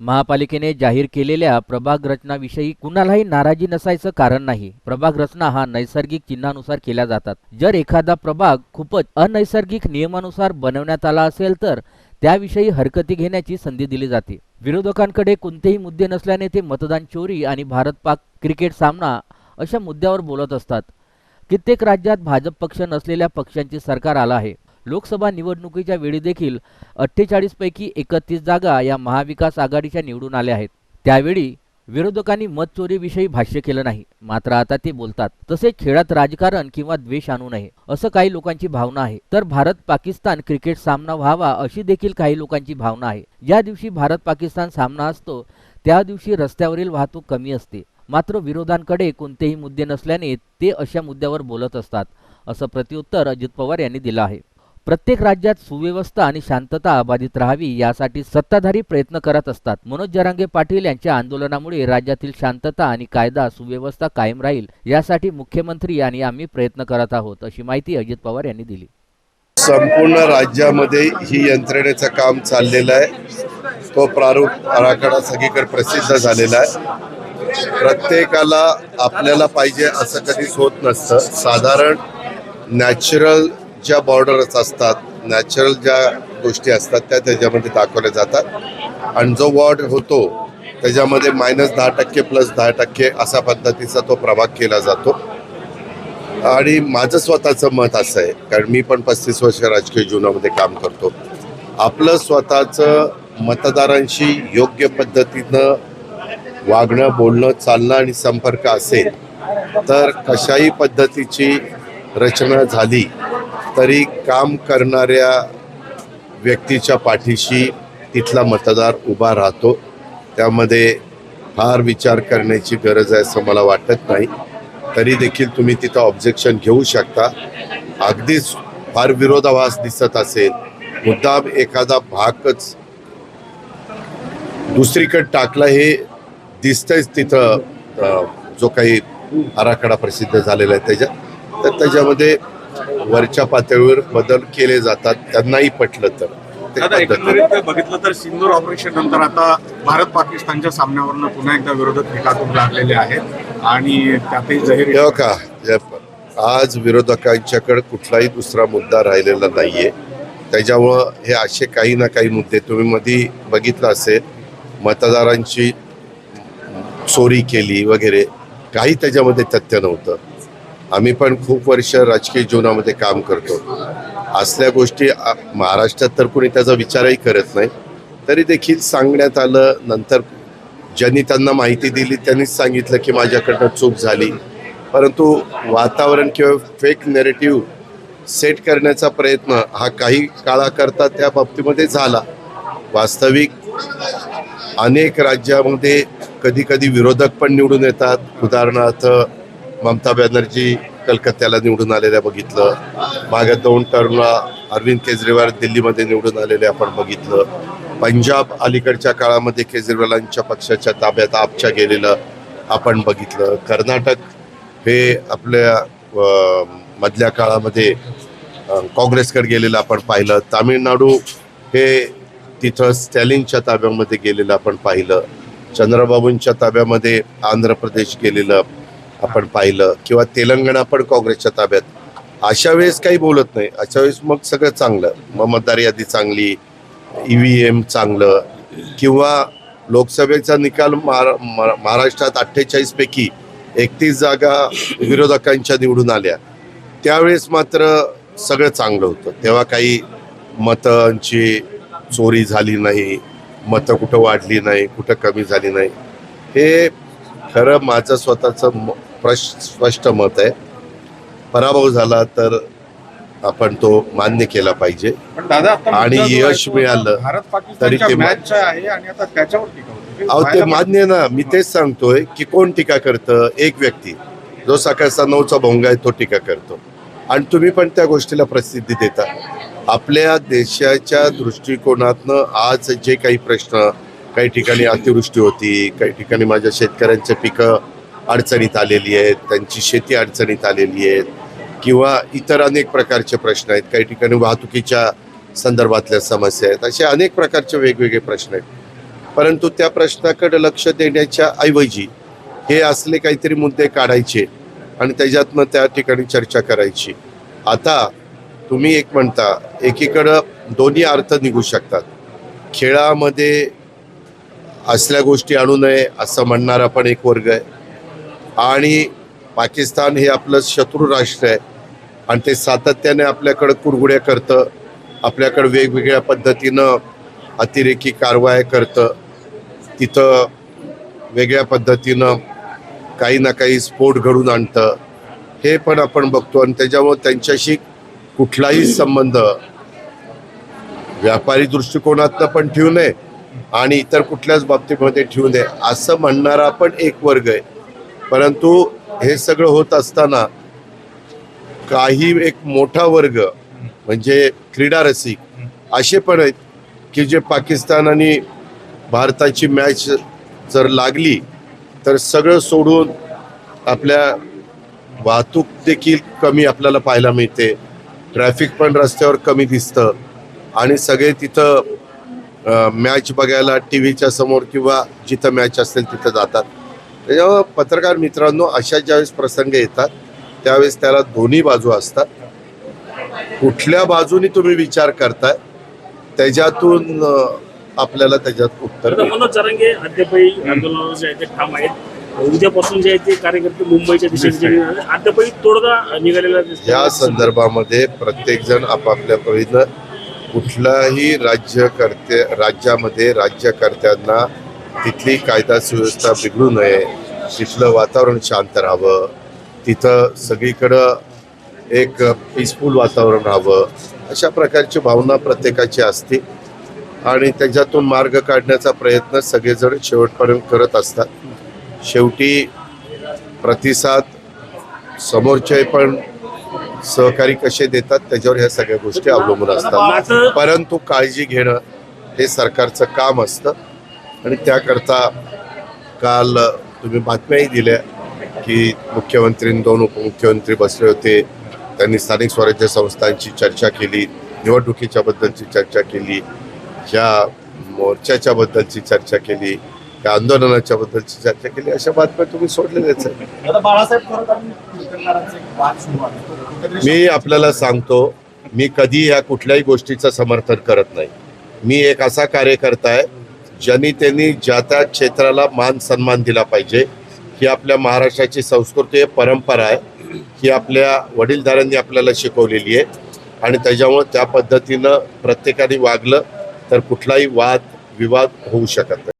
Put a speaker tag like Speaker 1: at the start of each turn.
Speaker 1: महापालिकेने जाहीर केलेल्या प्रभाग रचनाविषयी कुणालाही नाराजी नसायचं कारण नाही. प्रभाग रचना हा नैसर्गिक चिन्हानुसार केल्या जातात. जर एखादा प्रभाग खूपच अनैसर्गिक नियमानुसार बनवण्यात आला असेल तर त्याविषयी हरकती घेण्याची संधी दिली जाते. विरोधकांकडे कोणतेही मुद्दे नसल्याने ते मतदान चोरी आणि भारत पाक क्रिकेट सामना अशा मुद्द्यावर बोलत असतात. कित्येक राज्यात भाजप पक्ष नसलेल्या पक्षांचे सरकार आलं आहे. लोकसभा निवडणुकीच्या वेळी देखील अठ्ठेचाळीसपैकी एकतीस जागा या महाविकास आघाडीच्या निवडून आल्या आहेत. त्यावेळी विरोधकांनी मत चोरीविषयी भाष्य केलं नाही. मात्र आता ते बोलतात तसे खेळात राजकारण किंवा द्वेष आणू नये असं काही लोकांची भावना आहे. तर भारत पाकिस्तान क्रिकेट सामना व्हावा अशी देखील काही लोकांची भावना आहे. ज्या दिवशी भारत पाकिस्तान सामना असतो त्या दिवशी रस्त्यावरील वाहतूक कमी असते. मात्र विरोधांकडे कोणतेही मुद्दे नसल्याने ते अशा मुद्द्यावर बोलत असतात असं प्रत्युत्तर अजित पवार यांनी दिलं आहे. प्रत्येक राज्यात सुव्यवस्था आणि शांतता अबाधित राहावी यासाठी सत्ताधारी प्रयत्न करत असतात. मनोज जरांगे पाटील यांच्या आंदोलनामुळे राज्यातील शांतता आणि कायदा सुव्यवस्था कायम राहील यासाठी मुख्यमंत्री आणि आम्ही प्रयत्न करत आहोत अशी माहिती अजित पवार यांनी दिली.
Speaker 2: संपूर्ण राज्यामध्ये ही यंत्रणेचं काम चाललेलं आहे. तो प्रारूप आराखडा सगळीकडे प्रसिद्ध झालेला आहे. प्रत्येकाला आपल्याला पाहिजे असं कधीच होत नसतं. साधारण नॅचरल ज्या बॉर्डरच असतात नॅचरल ज्या गोष्टी असतात त्या त्याच्यामध्ये दाखवल्या जातात. आणि जो वॉर्ड होतो त्याच्यामध्ये मायनस दहा टक्के प्लस दहा टक्के असा पद्धतीचा तो प्रभाग केला जातो. आणि माझं स्वतःचं मत असं आहे कारण मी पण पस्तीस वर्ष राजकीय जीवनामध्ये काम करतो. आपलं स्वतःचं मतदारांशी योग्य पद्धतीनं वागणं बोलणं चालणं आणि संपर्क असेल तर कशाही पद्धतीची रचना झाली तरी काम करणाऱ्या व्यक्तीच्या पाठीशी तिथला मतदार उभा राहतो. त्यामध्ये फार विचार करण्याची गरज आहे असं मला वाटत नाही. तरी देखील तुम्ही तिथं ऑब्जेक्शन घेऊ शकता. अगदीच फार विरोधाभास दिसत असेल. मुद्दाम एखादा भागच दुसरीकडे टाकला हे दिसतंयच तिथं जो काही आराखडा प्रसिद्ध झालेला आहे त्याच्यात तर त्याच्यामध्ये वरच्या पातळीवर बदल केले जातात त्यांनाही पटलं तर.
Speaker 3: दादा एकंदरीत बघितलं तर सिंदूर ऑपरेशन नंतर आता भारत पाकिस्तानच्या सामन्यावरनं पुन्हा एकदा विरोधक एकातून लागलेले आहेत आणि त्यातही जहीर
Speaker 2: तेव्हा का जे- आज विरोधकांच्याकडे कुठलाही दुसरा मुद्दा राहिलेला नाहीये. त्याच्यामुळं हे असे काही ना काही मुद्दे तुम्ही मध्ये बघितलं असेल. मतदारांची चोरी केली वगैरे काही त्याच्यामध्ये तथ्य नव्हतं. आम्ही पण खूप वर्ष राजकीय जीवनामध्ये काम करतो. असल्या गोष्टी महाराष्ट्रात तर कोणी त्याचा विचारही करत नाही. तरी देखील सांगण्यात आलं नंतर ज्यांनी त्यांना माहिती दिली त्यांनीच सांगितलं की माझ्याकडनं चूक झाली. परंतु वातावरण किंवा फेक नेरेटिव्ह सेट करण्याचा प्रयत्न हा काही काळाकरता त्या बाबतीमध्ये झाला. वास्तविक अनेक राज्यामध्ये कधी कधी विरोधक पण निवडून येतात. उदाहरणार्थ ममता बॅनर्जी कलकत्त्याला निवडून आलेल्या बघितलं. मागे दोन टर्मला अरविंद केजरीवाल दिल्लीमध्ये निवडून आलेले आपण बघितलं. पंजाब अलीकडच्या काळामध्ये केजरीवालांच्या पक्षाच्या ताब्यात आपच्या गेलेलं आपण बघितलं. कर्नाटक हे आपल्या मधल्या काळामध्ये काँग्रेसकडे गेलेलं आपण पाहिलं. तामिळनाडू हे तिथं स्टॅलिनच्या ताब्यामध्ये गेलेलं आपण पाहिलं. चंद्रबाबूंच्या ताब्यामध्ये आंध्र प्रदेश गेलेलं आपण पाहिलं किंवा तेलंगणा पण काँग्रेसच्या ताब्यात. अशा वेळेस काही बोलत नाही. अशा वेळेस मग सगळं चांगलं. मग मतदार यादी चांगली ई व्ही एम चांगलं किंवा लोकसभेचा निकाल महाराष्ट्रात अठ्ठेचाळीस पैकी एकतीस जागा विरोधकांच्या निवडून आल्या. त्यावेळेस मात्र सगळं चांगलं होतं. तेव्हा काही मतांची चोरी झाली नाही मतं कुठं वाढली नाही कुठं कमी झाली नाही. हे खरं माझं स्वतःचं म- प्रश स्पष्ट मत आहे. पराभव झाला तर आपण तो मान्य केला पाहिजे. आणि यश मिळालं, तरी ते अहो ते मान्य ना मी तेच सांगतोय की कोण टीका करतं? एक व्यक्ती. जो सकाळचा नऊचा भोंगा आहे तो टीका करतो. आणि तुम्ही पण त्या गोष्टीला प्रसिद्धी देता. आपल्या देशाच्या दृष्टिकोनातनं आज जे काही प्रश्न काही ठिकाणी अतिवृष्टी होती काही ठिकाणी माझ्या शेतकऱ्यांचे पिकं अडचणीत आलेली आहेत त्यांची शेती अडचणीत आलेली आहेत किंवा इतर अनेक प्रकारचे प्रश्न आहेत. काही ठिकाणी वाहतुकीच्या संदर्भातल्या समस्या आहेत. असे अनेक प्रकारचे वेगवेगळे प्रश्न आहेत. परंतु त्या प्रश्नाकडे लक्ष देण्याच्या ऐवजी हे असले काहीतरी मुद्दे काढायचे आणि त्याच्यातनं त्या ठिकाणी चर्चा करायची. आता तुम्ही एक म्हणता एकीकडं दोन्ही अर्थ निघू शकतात. खेळामध्ये असल्या गोष्टी आणू नये असं म्हणणारा पण एक वर्ग आहे. आणि पाकिस्तान हे आपलं शत्रू राष्ट्र आहे. आणि ते सातत्याने आपल्याकडं कुरघुड्या करतं. आपल्याकडं वेगवेगळ्या पद्धतीनं अतिरेकी कारवाया करतं. तिथं वेगळ्या पद्धतीनं काही ना काही स्फोट घडून आणतं. हे पण आपण बघतो आणि त्याच्यामुळं त्यांच्याशी कुठलाही संबंध व्यापारी दृष्टिकोनातनं पण ठेवू नये आणि इतर कुठल्याच बाबतीमध्ये ठेवू नये. असं म्हणणारा पण एक वर्ग आहे. परंतु हे सगळं होत असताना काही एक मोठा वर्ग म्हणजे क्रीडा रसिक असे पण आहेत की जे पाकिस्तान आणि भारताची मॅच जर लागली तर सगळं सोडून आपल्या वाहतूक देखील कमी आपल्याला पाहायला मिळते. ट्रॅफिक पण रस्त्यावर कमी दिसतं. आणि सगळे तिथं मॅच बघायला टी व्हीच्या समोर किंवा जिथं मॅच असेल तिथं जातात. त्याच्यामुळं पत्रकार मित्रांनो अशा ज्यावेळेस प्रसंग येतात त्यावेळेस त्याला दोन्ही बाजू असतात. कुठल्या बाजूनी तुम्ही विचार करताय त्याच्यातून आपल्याला त्याच्यात उत्तर
Speaker 4: आता
Speaker 2: मिळतं.
Speaker 4: मनोज जरांगे अद्यापही आंदोलनावर जे आहे ते ठाम आहेत. उद्यापासून जे आहे ते कार्यकर्ते मुंबईच्या दिशेने जे निघाले, अद्यापही तोडगा निघालेला दिसतोय.
Speaker 2: या संदर्भामध्ये प्रत्येक जण आपापल्या परीनं कुठलाही राज्यकर्ते राज्यामध्ये राज्यकर्त्यांना तिथली कायदा सुव्यवस्था बिघडू नये तिथलं वातावरण शांत राहावं तिथं सगळीकडं एक पीसफुल वातावरण राहावं अशा प्रकारची भावना प्रत्येकाची असते. आणि त्याच्यातून मार्ग काढण्याचा प्रयत्न सगळेजण शेवटपर्यंत करत असतात. शेवटी प्रतिसाद समोरचे पण सहकारी कसे देतात त्याच्यावर ह्या सगळ्या गोष्टी अवलंबून असतात. परंतु काळजी घेणं हे सरकारचं काम असतं. आणि त्याकरता काल तुम्ही बातम्याही दिल्या की मुख्यमंत्री दोन उपमुख्यमंत्री बसले होते. त्यांनी स्थानिक स्वराज्य संस्थांची चर्चा केली निवडणुकीच्या बद्दलची चर्चा केली ज्या मोर्चाच्या बद्दलची चर्चा केली त्या आंदोलनाच्या बद्दलची चर्चा केली. अशा बातम्या तुम्ही सोडलेल्याच
Speaker 5: आहे.
Speaker 2: मी आपल्याला सांगतो मी कधी या कुठल्याही गोष्टीचं समर्थन करत नाही. मी एक असा कार्यकर्ता आहे ज्यांनी त्यांनी ज्या त्या क्षेत्राला मान सन्मान दिला पाहिजे ही आपल्या महाराष्ट्राची संस्कृती आहे परंपरा आहे ही आपल्या वडीलधाऱ्यांनी आपल्याला शिकवलेली आहे. आणि त्याच्यामुळं त्या पद्धतीनं प्रत्येकाने वागलं तर कुठलाही वाद विवाद होऊ शकत नाही.